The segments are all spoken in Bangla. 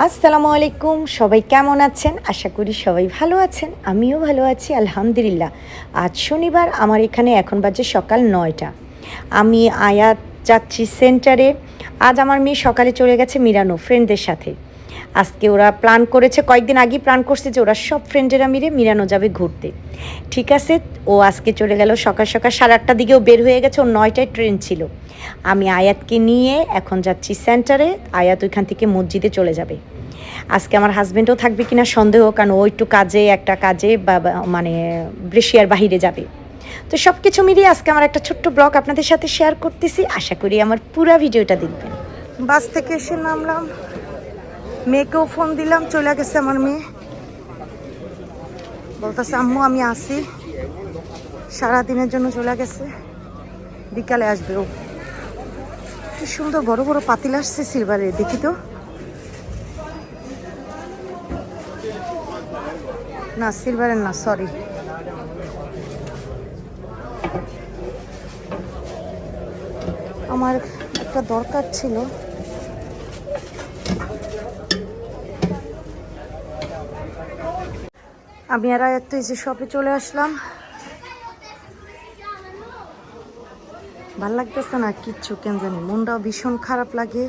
আসসালামু আলাইকুম, সবাই কেমন আছেন? আশা করি সবাই ভালো আছেন, আমিও ভালো আছি, আলহামদুলিল্লাহ। আজ শনিবার, আমার এখানে এখন বাজে সকাল নয়টা। আমি আয়াত যাচ্ছি সেন্টারে। আজ আমার মেয়ে সকালে চলে গেছে মিরানো ফ্রেন্ডদের সাথে। আজকে ওরা প্ল্যান করেছে, কয়েকদিন আগেই প্ল্যান করছে যে ওরা সব ফ্রেন্ডেরা মিলে মিরানো যাবে ঘুরতে। ঠিক আছে, ও আজকে চলে গেল সকাল সকাল, সাড়ে আটটার দিকেও বের হয়ে গেছে, ওর নয়টায় ট্রেন ছিল। আমি আয়াতকে নিয়ে এখন যাচ্ছি সেন্টারে আয়াত ওইখান থেকে মসজিদে চলে যাবে। আজকে আমার হাজব্যান্ডও থাকবে কিনা সন্দেহ, কারণ ও একটু কাজে, একটা কাজে বা মানে ব্রেশিয়ার বাহিরে যাবে। তো সব কিছু মিলিয়ে আজকে আমার একটা ছোট্ট ব্লগ আপনাদের সাথে শেয়ার করতেছি। আশা করি আমার পুরো ভিডিওটা দেখবেন। বাস থেকে এসে নামলাম। মেয়েকেও ফোন দিলাম, চলে গেছে আমার মেয়ে। বলতেছে, আম্মু, আমি আসি। সারা দিনের জন্য চলে গেছে। বিকালে আসবে ও। কি সুন্দর বড় বড় পাতিল আসছে সিলভারে, দেখি তো। না, সিলভারের না সরি আমার একটা দরকার ছিল। আমি আর এত এসে শপে চলে আসলাম। ভালো লাগতেছে না? কিচ্ছু কেন জানি। মনটাও ভীষণ খারাপ লাগে।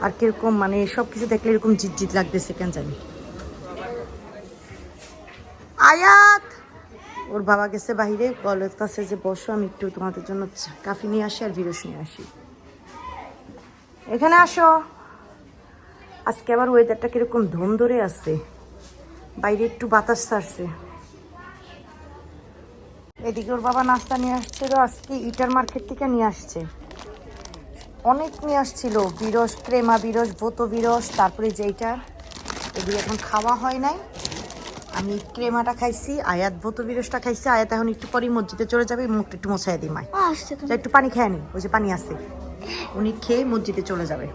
আর কীরকম মানে সব কিছু দেখলে এরকম জিত লাগতেছে কেন জানি। আয়াত! ওর বাবা গেছে বাইরে বলে কাছে যে, বসো, আমি একটু তোমাদের জন্য কাফি নিয়ে আসি আর বিরস নিয়ে আসি। এখানে আসো। আজকে আবার ওয়েদারটা কীরকম ধম ধরে আছে। বাইরে একটু বাতাস ছাড়ছে। এদিকে ওর বাবা নাস্তা নিয়ে আসছিল আজকে ইটার মার্কেট থেকে নিয়ে আসছে। অনেক নিয়ে আসছিল বিরস ক্রেমা বিরস বোতো বিরস তারপরে যেইটা এগুলো এখন খাওয়া হয় নাই। আমি ক্রেমাটা খাইছি আয়াত বোতো বিরসটা খাইছি আয়াত এখন একটু পরেই মসজিদে চলে যাবে মুখটা একটু মোছাই দিই মায়। আসছে তো। যা একটু পানি খেয়ে নি ওই যে পানি আছে। উনি খেয়ে মসজিদে চলে যাবে।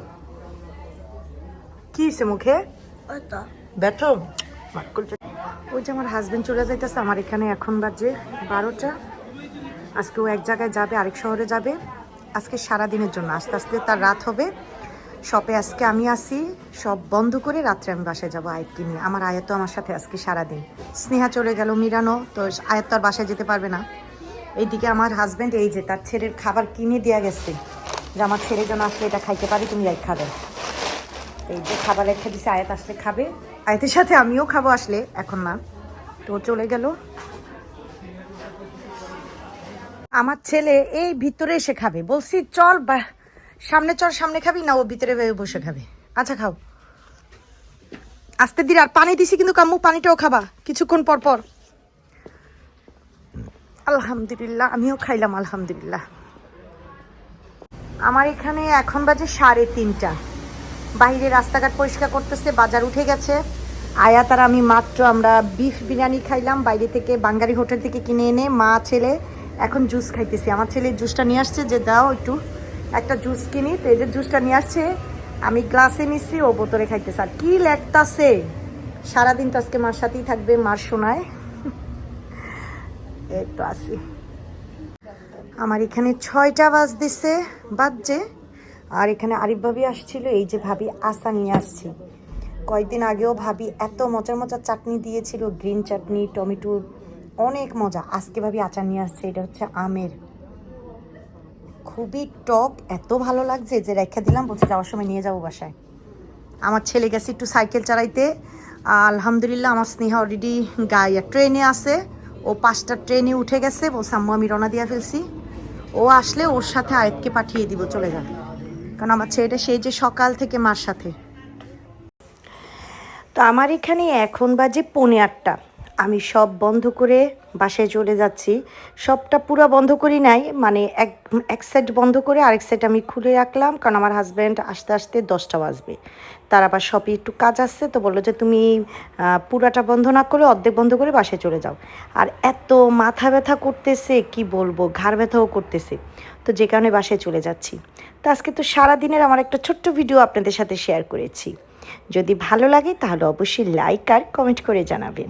কি হয়েছে মুখে? ব্যথা? ওই যে আমার হাজবেন্ড চলে যাইতেছে, আমার এখানে এখন বাজে বারোটা। আজকে ও এক জায়গায় যাবে, আরেক শহরে যাবে। আজকে সারা দিনের জন্য, আস্তে আস্তে তার রাত হবে। শপে আজকে আমি আসি সব বন্ধ করে রাত্রে আমি বাসায় যাব আয়াতকে নিয়ে। আমার আয়াত আমার সাথে আজকে সারাদিন। স্নেহা চলে গেল মিরানো, তো আয়াত তো আর বাসায় যেতে পারবে না। এইদিকে আমার হাজবেন্ড এই যে তার ছেলের খাবার কিনে দেওয়া গেছে। যে আমার ছেলে যেন আসলে এটা খাইতে পারি, তুমি রাই খাবে। এই যে খাবার রেখে দিছে, আয়াত আসলে খাবে। আয়াতের সাথে আমিও খাব আসলে, এখন না। তো চলে গেল। আমার ছেলে এই ভিতরে এসে খাবে। বলছি, চল সামনে চল, সামনে খাবি না? ও ভিতরে বসে খাবে। আচ্ছা খাও। আস্তে দিন আর পানি দিছি কিন্তু কাম্মু, পানিটাও খাবা, কিছুক্ষণ পর পর। আলহামদুলিল্লাহ, আমিও খাইলাম, আলহামদুলিল্লাহ। আমার এখানে এখন বাজে সাড়ে তিনটা। বাইরে রাস্তাঘাট পরিষ্কার করতেছে, বাজার উঠে গেছে। আয়াত আর আমি মাত্র আমরা বিফ বিরিয়ানি খাইলাম, বাইরে থেকে বাঙ্গারি হোটেল থেকে কিনে এনে মা, ছেলে, এখন জুস খাইতেছি। আমার ছেলে জুসটা নিয়ে আসছে, যে দাও একটু, একটা জুস কিনি। তো এদের জুসটা নিয়ে আসছে, আমি গ্লাসে নিচ্ছি ও বোতলে খাইতেছে। আর কি লেখতাছে? সারাদিন তো আজকে মার সাথেই থাকবে, মার শোনায়। এই তো আসি আমার এখানে ছয়টা বাজ দিছে বাজছে। আর এখানে আরিফ ভাবি আসছিল, এই যে ভাবি আশা নিয়ে আসছি। কয়েকদিন আগেও ভাবি এত মজার মজার চাটনি দিয়েছিল, গ্রিন চাটনি টমেটোর অনেক মজা। আজকে ভাবি আচার নিয়ে আসছে, এটা হচ্ছে আমের। খুবই টক, এত ভালো লাগছে যে রেখা দিলাম, বলছে যাওয়ার সময় নিয়ে যাব বাসায়। আমার ছেলে গেছে একটু সাইকেল চালাইতে। আলহামদুলিল্লাহ, আমার স্নেহা অলরেডি গায়ে ট্রেনে আছে। ও পাঁচটা ট্রেনে উঠে গেছে, বলছে, আম্মু, আমি রওনা দিয়া ফেলছি। ও আসলে ওর সাথে আয়াতকে পাঠিয়ে দিব, চলে যাবে কারণ আমার ছেলেটা সেই যে সকাল থেকে মার সাথে। তো আমার এখানে এখন বাজে পৌনে আটটা। আমি সব বন্ধ করে বাসায় চলে যাচ্ছি। সবটা পুরো বন্ধ করি নাই মানে এক এক সাইড বন্ধ করে আরেক সাইড আমি খুলে রাখলাম, কারণ আমার হাজব্যান্ড আসতে আসতে দশটা বাজবে। তার আবার শপে একটু কাজ আসছে তো বলল যে তুমি পুরাটা বন্ধ না করে অর্ধেক বন্ধ করে বাসায় চলে যাও। আর এত মাথা ব্যথা করতেছে, কি বলব, ঘাড় ব্যথাও করতেছে। তো যে কারণে বাসায় চলে যাচ্ছি। তো আজকে তো সারাদিনের আমার একটা ছোট্ট ভিডিও আপনাদের সাথে শেয়ার করেছি। যদি ভালো লাগে তাহলে অবশ্যই লাইক আর কমেন্ট করে জানাবেন।